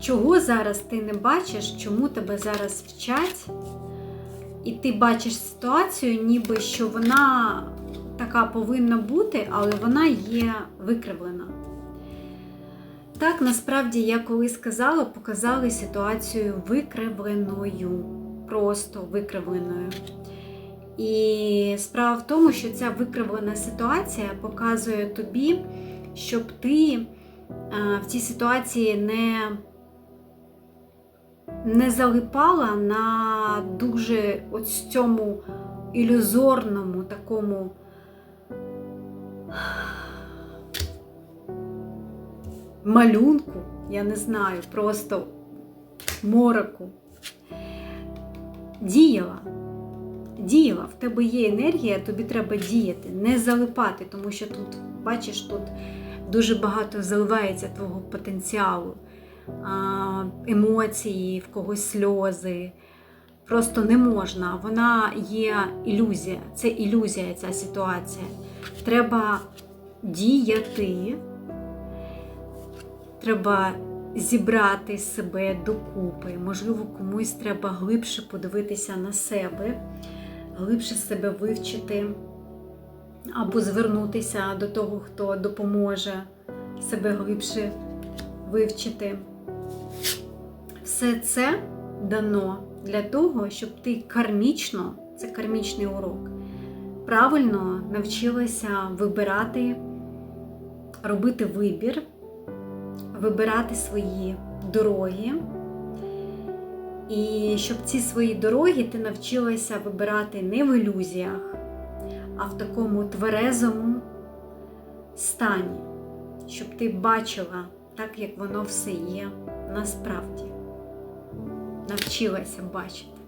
чого зараз ти не бачиш, чому тебе зараз вчать, і ти бачиш ситуацію, ніби що вона така повинна бути, але вона є викривлена. Так, насправді, я коли сказала, показали ситуацію викривленою, просто викривленою. І справа в тому, що ця викривлена ситуація показує тобі, щоб ти е, в цій ситуації не, не залипала на дуже ось цьому ілюзорному такому малюнку, я не знаю, просто мороку. Діяла. Діяла, в тебе є енергія, тобі треба діяти, не залипати, тому що тут, бачиш, тут дуже багато заливається твого потенціалу, емоції, в когось сльози. Просто не можна. Вона є ілюзія. Це ілюзія, ця ситуація. Треба діяти, треба зібрати себе докупи. Можливо, комусь треба глибше подивитися на себе, глибше себе вивчити, або звернутися до того, хто допоможе себе глибше вивчити. Все це дано для того, щоб ти кармічно, це кармічний урок, правильно навчилася вибирати, робити вибір, вибирати свої дороги. І щоб ці свої дороги ти навчилася вибирати не в ілюзіях, а в такому тверезому стані, щоб ти бачила так, як воно все є насправді. Навчилася бачити.